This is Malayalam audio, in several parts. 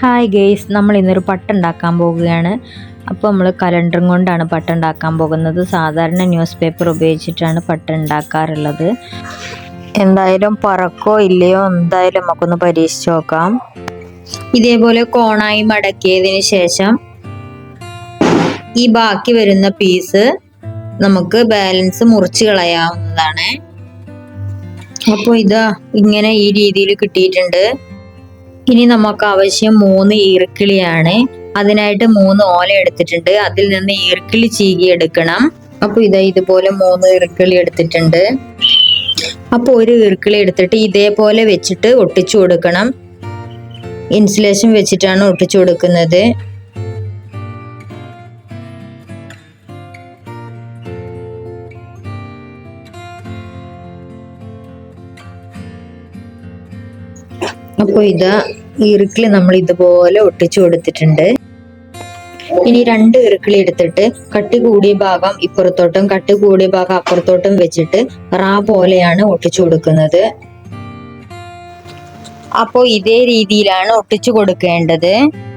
ഹായ് ഗെയ്സ് നമ്മൾ ഇന്നൊരു പട്ടുണ്ടാക്കാൻ പോകുകയാണ് അപ്പോൾ നമ്മൾ കലണ്ടറും കൊണ്ടാണ് പട്ടുണ്ടാക്കാൻ പോകുന്നത്. സാധാരണ ന്യൂസ് പേപ്പർ ഉപയോഗിച്ചിട്ടാണ് പട്ടുണ്ടാക്കാറുള്ളത് എന്തായാലും പറക്കോ ഇല്ലയോ എന്തായാലും നമുക്കൊന്ന് പരീക്ഷിച്ച് നോക്കാം. ഇതേപോലെ കോണായി മടക്കിയതിന് ശേഷം ഈ ബാക്കി വരുന്ന പീസ് നമുക്ക് ബാലൻസ് മുറിച്ച് കളയാവുന്നതാണ്. അപ്പോൾ ഇതാ ഇങ്ങനെ ഈ രീതിയിൽ കിട്ടിയിട്ടുണ്ട്. ഇനി നമുക്ക് ആവശ്യം മൂന്ന് ഈർക്കിളിയാണ്. അതിനായിട്ട് മൂന്ന് ഓല എടുത്തിട്ടുണ്ട്. അതിൽ നിന്ന് ഈർക്കിളി ചീകി എടുക്കണം. അപ്പൊ ഇതാ ഇതുപോലെ മൂന്ന് ഈർക്കിളി എടുത്തിട്ടുണ്ട്. അപ്പൊ ഒരു ഈർക്കിളി എടുത്തിട്ട് ഇതേപോലെ വെച്ചിട്ട് ഒട്ടിച്ചു കൊടുക്കണം. ഇൻസുലേഷൻ വെച്ചിട്ടാണ് ഒട്ടിച്ചു കൊടുക്കുന്നത്. അപ്പോൾ ഇതാ ഇറുക്കിളി നമ്മൾ ഇതുപോലെ ഒട്ടിച്ചു കൊടുത്തിട്ടുണ്ട്. ഇനി രണ്ട് ഇറുക്കിളി എടുത്തിട്ട് കട്ടി കൂടിയ ഭാഗം ഇപ്പുറത്തോട്ടും കട്ടി കൂടിയ ഭാഗം അപ്പുറത്തോട്ടും വെച്ചിട്ട് റാ പോലെയാണ് ഒട്ടിച്ചു കൊടുക്കുന്നത്. അപ്പോ ഇതേ രീതിയിലാണ് ഒട്ടിച്ചു കൊടുക്കേണ്ടത്.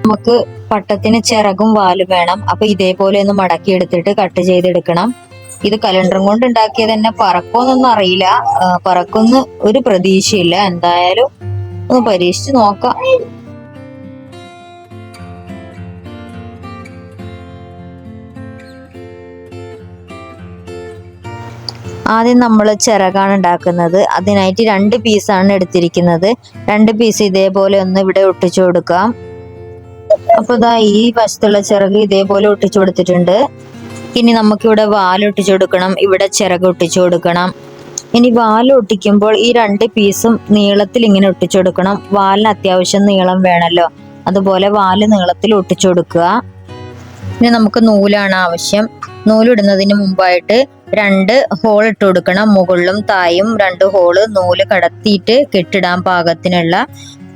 നമുക്ക് പട്ടത്തിന് ചിറകും വാലും വേണം. അപ്പൊ ഇതേപോലെ ഒന്ന് മടക്കി എടുത്തിട്ട് കട്ട് ചെയ്തെടുക്കണം. ഇത് കലണ്ടറും കൊണ്ട് ഉണ്ടാക്കിയത് തന്നെ പറക്കോന്നൊന്നും അറിയില്ല. പറക്കൊന്ന് ഒരു പ്രതീക്ഷയില്ല. എന്തായാലും ഒന്ന് പരീക്ഷിച്ച് നോക്കാം. ആദ്യം നമ്മൾ ചിറകാണ് ഉണ്ടാക്കുന്നത്. അതിനായിട്ട് രണ്ട് പീസാണ് എടുത്തിരിക്കുന്നത്. രണ്ട് പീസ് ഇതേപോലെ ഒന്ന് ഇവിടെ ഒട്ടിച്ചു കൊടുക്കാം. അപ്പൊ ഇതാ ഈ വശത്തുള്ള ചിറക് ഇതേപോലെ ഒട്ടിച്ചു കൊടുത്തിട്ടുണ്ട്. ഇനി നമുക്കിവിടെ വാലൊട്ടിച്ചു കൊടുക്കണം. ഇവിടെ ചിറക് ഒട്ടിച്ചു കൊടുക്കണം. ഇനി വാൽ ഒട്ടിക്കുമ്പോൾ ഈ രണ്ട് പീസും നീളത്തിൽ ഇങ്ങനെ ഒട്ടിച്ചു കൊടുക്കണം വാലിന് അത്യാവശ്യം നീളം വേണമല്ലോ അതുപോലെ വാൽ നീളത്തിൽ ഒട്ടിച്ചു കൊടുക്കുക ഇനി നമുക്ക് നൂലാണ് ആവശ്യം. നൂലിടുന്നതിന് മുമ്പായിട്ട് രണ്ട് ഹോൾ ഇട്ട് കൊടുക്കണം. മുകളിലും തായും രണ്ട് ഹോൾ നൂൽ കടത്തിയിട്ട് കെട്ടിടാൻ പാകത്തിനുള്ള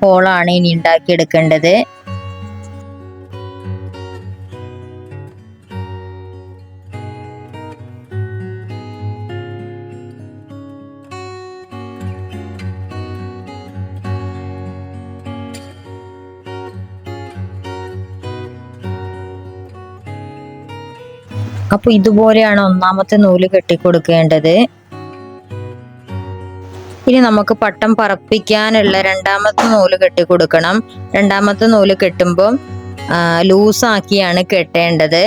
ഹോളാണ് ഇനി ഉണ്ടാക്കിയെടുക്കേണ്ടത്. അപ്പൊ ഇതുപോലെയാണ് ഒന്നാമത്തെ നൂൽ കെട്ടിക്കൊടുക്കേണ്ടത്. ഇനി നമുക്ക് പട്ടം പറപ്പിക്കാനുള്ള രണ്ടാമത്തെ നൂൽ കെട്ടിക്കൊടുക്കണം. രണ്ടാമത്തെ നൂൽ കെട്ടുമ്പോൾ ലൂസാക്കിയാണ് കെട്ടേണ്ടത്.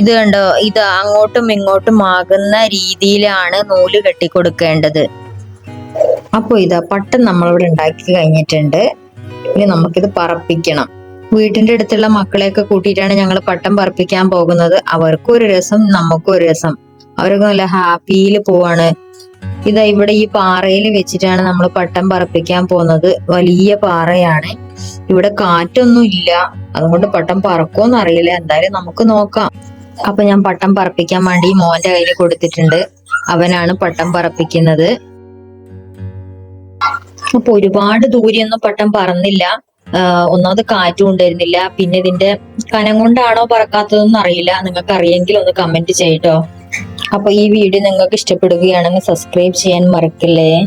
ഇത് കണ്ടോ? ഇത് അങ്ങോട്ടും ഇങ്ങോട്ടും ആകുന്ന രീതിയിലാണ് നൂൽ കെട്ടിക്കൊടുക്കേണ്ടത്. അപ്പോൾ ഇതാ പട്ടം നമ്മളിവിടെ ഉണ്ടാക്കി കഴിഞ്ഞിട്ടുണ്ട്. ഇനി നമുക്കിത് പറപ്പിക്കണം. വീട്ടിന്റെ അടുത്തുള്ള മക്കളെയൊക്കെ കൂട്ടിയിട്ടാണ് ഞങ്ങൾ പട്ടം പറപ്പിക്കാൻ പോകുന്നത്. അവർക്കും ഒരു രസം നമുക്കും ഒരു രസം. അവരൊക്കെ നല്ല ഹാപ്പിയിൽ പോവാണ്. ഇതാ ഇവിടെ ഈ പാറയിൽ വെച്ചിട്ടാണ് നമ്മൾ പട്ടം പറപ്പിക്കാൻ പോകുന്നത്. വലിയ പാറയാണ്. ഇവിടെ കാറ്റൊന്നും ഇല്ല. അതുകൊണ്ട് പട്ടം പറക്കുമെന്ന് അറിയില്ല. എന്തായാലും നമുക്ക് നോക്കാം. അപ്പൊ ഞാൻ പട്ടം പറപ്പിക്കാൻ വേണ്ടി മോന്റെ കയ്യിൽ കൊടുത്തിട്ടുണ്ട്. അവനാണ് പട്ടം പറപ്പിക്കുന്നത്. അപ്പൊ ഒരുപാട് ദൂരെയൊന്നും പട്ടം പറന്നില്ല. ഒന്നാമത് കാറ്റും ഉണ്ടായിരുന്നില്ല. പിന്നെ ഇതിന്റെ കനം കൊണ്ടാണോ പറക്കാത്തതെന്ന് അറിയില്ല. നിങ്ങൾക്ക് അറിയെങ്കിൽ ഒന്ന് കമന്റ് ചെയ്യട്ടോ. അപ്പൊ ഈ വീഡിയോ നിങ്ങൾക്ക് ഇഷ്ടപ്പെടുകയാണെങ്കിൽ സബ്സ്ക്രൈബ് ചെയ്യാൻ മറക്കില്ലേ?